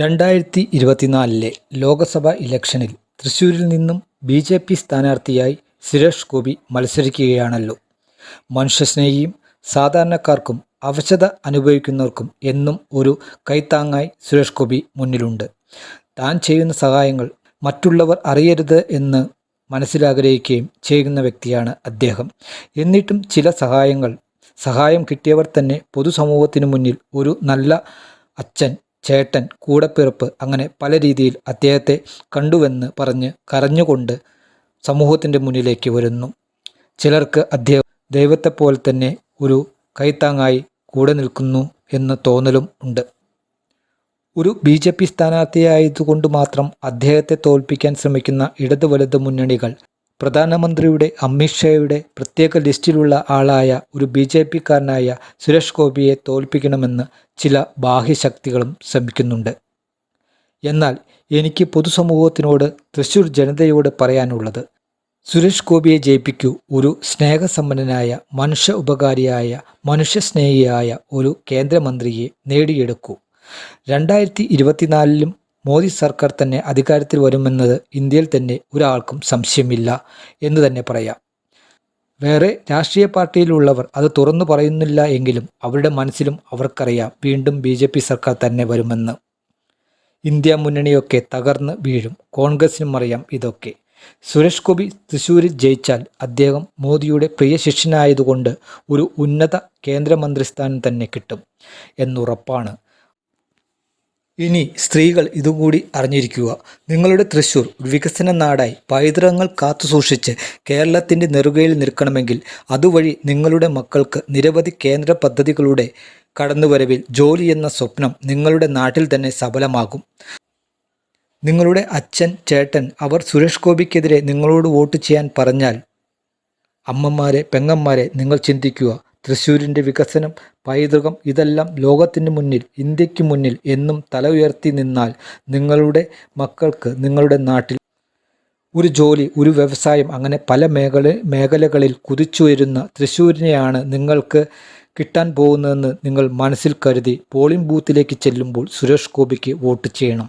രണ്ടായിരത്തി ഇരുപത്തിനാലിലെ ലോക്സഭാ ഇലക്ഷനിൽ തൃശ്ശൂരിൽ നിന്നും ബി ജെ പി സ്ഥാനാർത്ഥിയായി സുരേഷ് ഗോപി മത്സരിക്കുകയാണല്ലോ. മനുഷ്യസ്നേഹിയും സാധാരണക്കാർക്കും അവശത അനുഭവിക്കുന്നവർക്കും എന്നും ഒരു കൈത്താങ്ങായി സുരേഷ് ഗോപി മുന്നിലുണ്ട്. താൻ ചെയ്യുന്ന സഹായങ്ങൾ മറ്റുള്ളവർ അറിയരുത് എന്ന് മനസ്സിലാഗ്രഹിക്കുകയും ചെയ്യുന്ന വ്യക്തിയാണ് അദ്ദേഹം. എന്നിട്ടും ചില സഹായങ്ങൾ സഹായം കിട്ടിയവർ തന്നെ പൊതുസമൂഹത്തിനു മുന്നിൽ ഒരു നല്ല അച്ഛൻ ചേട്ടൻ കൂടപ്പിറപ്പ് അങ്ങനെ പല രീതിയിൽ അദ്ദേഹത്തെ കണ്ടുവെന്ന് പറഞ്ഞ് കരഞ്ഞുകൊണ്ട് സമൂഹത്തിന്റെ മുന്നിലേക്ക് വരുന്നു. ചിലർക്ക് അദ്ദേഹം ദൈവത്തെപ്പോലെ തന്നെ ഒരു കൈത്താങ്ങായി കൂടെ നിൽക്കുന്നു എന്ന തോന്നലും ഉണ്ട്. ഒരു ബി ജെ പി സ്ഥാനാർത്ഥിയായതുകൊണ്ട് മാത്രം അദ്ദേഹത്തെ തോൽപ്പിക്കാൻ ശ്രമിക്കുന്ന ഇടത് വലത് മുന്നണികൾ പ്രധാനമന്ത്രിയുടെ അമിത്ഷായുടെ പ്രത്യേക ലിസ്റ്റിലുള്ള ആളായ ഒരു ബി ജെ പിക്കാരനായ സുരേഷ് ഗോപിയെ തോൽപ്പിക്കണമെന്ന് ചില ബാഹ്യശക്തികളും ശ്രമിക്കുന്നുണ്ട്. എന്നാൽ എനിക്ക് പൊതുസമൂഹത്തിനോട് തൃശൂർ ജനതയോട് പറയാനുള്ളത് സുരേഷ് ഗോപിയെ ജയിപ്പിക്കൂ ഒരു സ്നേഹസമ്പന്നനായ മനുഷ്യ ഉപകാരിയായ മനുഷ്യസ്നേഹിയായ ഒരു കേന്ദ്രമന്ത്രിയെ നേടിയെടുക്കൂ. രണ്ടായിരത്തി ഇരുപത്തിനാലിലും മോദി സർക്കാർ തന്നെ അധികാരത്തിൽ വരുമെന്നത് ഇന്ത്യയിൽ തന്നെ ഒരാൾക്കും സംശയമില്ല എന്ന് തന്നെ പറയാം. വേറെ രാഷ്ട്രീയ പാർട്ടിയിലുള്ളവർ അത് തുറന്നു പറയുന്നില്ല എങ്കിലും അവരുടെ മനസ്സിലും അവർക്കറിയാം വീണ്ടും ബി ജെ പി സർക്കാർ തന്നെ വരുമെന്ന്. ഇന്ത്യ മുന്നണിയൊക്കെ തകർന്ന് വീഴും. കോൺഗ്രസിനും അറിയാം ഇതൊക്കെ. സുരേഷ് ഗോപി തൃശ്ശൂരിൽ ജയിച്ചാൽ അദ്ദേഹം മോദിയുടെ പ്രിയ ശിഷ്യനായതുകൊണ്ട് ഒരു ഉന്നത കേന്ദ്രമന്ത്രിസ്ഥാനം തന്നെ കിട്ടും എന്നുറപ്പാണ്. ഇനി സ്ത്രീകൾ ഇതുകൂടി അറിഞ്ഞിരിക്കുക. നിങ്ങളുടെ തൃശ്ശൂർ വികസന നാടായി പൈതൃകങ്ങൾ കാത്തുസൂക്ഷിച്ച് കേരളത്തിന്റെ നെറുകയിൽ നിൽക്കണമെങ്കിൽ അതുവഴി നിങ്ങളുടെ മക്കൾക്ക് നിരവധി കേന്ദ്ര പദ്ധതികളുടെ കടന്നുവരവിൽ ജോലി എന്ന സ്വപ്നം നിങ്ങളുടെ നാട്ടിൽ തന്നെ സഫലമാകും. നിങ്ങളുടെ അച്ഛൻ ചേട്ടൻ അവർ സുരേഷ് ഗോപിക്കെതിരെ നിങ്ങളോട് വോട്ട് ചെയ്യാൻ പറഞ്ഞാൽ അമ്മമാരെ പെങ്ങന്മാരെ നിങ്ങൾ ചിന്തിക്കുക. തൃശ്ശൂരിന്റെ വികസനം പൈതൃകം ഇതെല്ലാം ലോകത്തിന് മുന്നിൽ ഇന്ത്യയ്ക്ക് മുന്നിൽ എന്നും തല ഉയർത്തി നിന്നാൽ നിങ്ങളുടെ മക്കൾക്ക് നിങ്ങളുടെ നാട്ടിൽ ഒരു ജോലി ഒരു വ്യവസായം അങ്ങനെ പല മേഖല മേഖലകളിൽ കുതിച്ചുയരുന്ന തൃശ്ശൂരിനെയാണ് നിങ്ങൾക്ക് കിട്ടാൻ പോകുന്നതെന്ന് നിങ്ങൾ മനസ്സിൽ കരുതി. പോളിംഗ് ബൂത്തിലേക്ക് ചെല്ലുമ്പോൾ സുരേഷ് ഗോപിക്ക് വോട്ട് ചെയ്യണം.